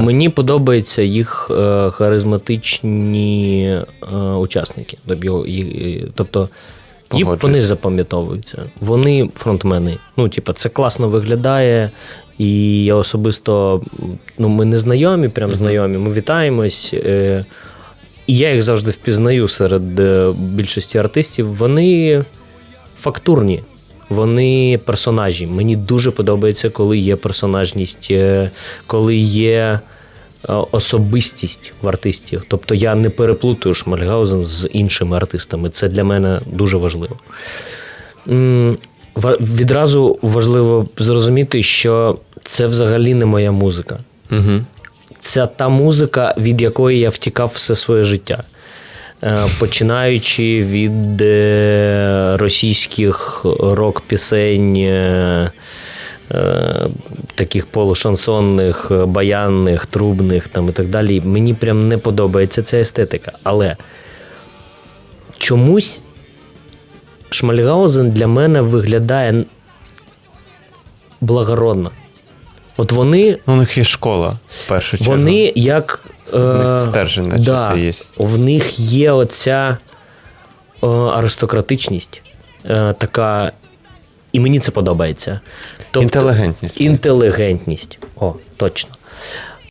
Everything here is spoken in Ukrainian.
Мені подобаються їх е, харизматичні е, учасники. Тобто, Тобто їх вони запам'ятовуються. Вони фронтмени. Ну, типа, це класно виглядає. І я особисто, ну, ми не знайомі, прям знайомі, ми вітаємось. Е, і я їх завжди впізнаю серед е, більшості артистів. Вони фактурні, вони персонажі. Мені дуже подобається, коли є персонажність, е, коли є е, особистість в артистів. Тобто я не переплутаю Шмальгаузен з іншими артистами. Це для мене дуже важливо. Відразу важливо зрозуміти, що це взагалі не моя музика Угу. це та музика, від якої я втікав все своє життя. Е, Починаючи від е, російських рок-пісень, е, таких полушансонних, баянних, трубних там і так далі. Мені прям не подобається ця естетика. Але чомусь Шмальгаузен для мене виглядає благородно. От вони у них є школа, в першу чергу. вони як. Них стержень, наче да, це є. В них є оця е, аристократичність, е, така. І мені це подобається. Тобто, Інтелігентність. Інтелігентність. О, точно.